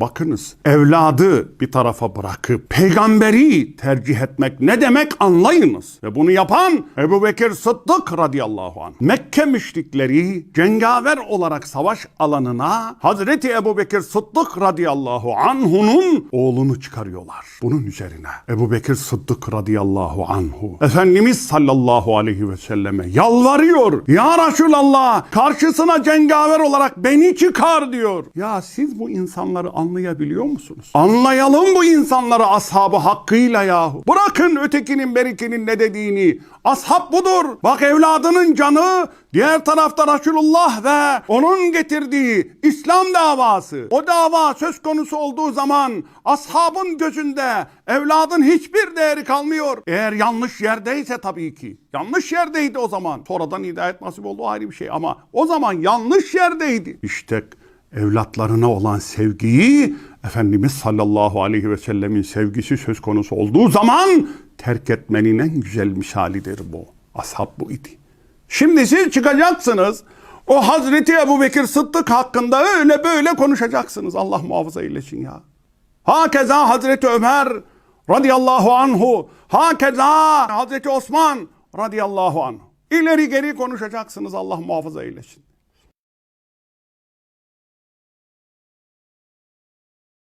Bakınız evladı bir tarafa bırakıp peygamberi tercih etmek ne demek anlayınız. Ve bunu yapan Ebu Bekir Sıddık radıyallahu anh. Mekke müşrikleri cengaver olarak savaş alanına Hazreti Ebu Bekir Sıddık radıyallahu anhu'nun oğlunu çıkarıyorlar. Bunun üzerine Ebu Bekir Sıddık radıyallahu anhu Efendimiz sallallahu aleyhi ve selleme yalvarıyor. Ya Resulallah karşısına cengaver olarak beni çıkar diyor. Ya siz bu insanları anlayabiliyor musunuz? Anlayalım bu insanları ashabı hakkıyla yahu. Bırakın ötekinin berikinin ne dediğini. Ashab budur. Bak evladının canı diğer tarafta Resulullah ve onun getirdiği İslam davası. O dava söz konusu olduğu zaman ashabın gözünde evladın hiçbir değeri kalmıyor. Eğer yanlış yerdeyse tabii ki. Yanlış yerdeydi o zaman. Sonradan hidayet nasip oldu ayrı bir şey ama o zaman yanlış yerdeydi. İşte evlatlarına olan sevgiyi Efendimiz sallallahu aleyhi ve sellemin sevgisi söz konusu olduğu zaman terk etmenin en güzel misalidir bu. Ashab bu idi. Şimdi siz çıkacaksınız. O Hazreti Ebu Bekir Sıddık hakkında öyle böyle konuşacaksınız. Allah muhafaza eylesin ya. Hakeza Hazreti Ömer radıyallahu anhu. Hakeza Hazreti Osman radıyallahu anhu. İleri geri konuşacaksınız Allah muhafaza eylesin.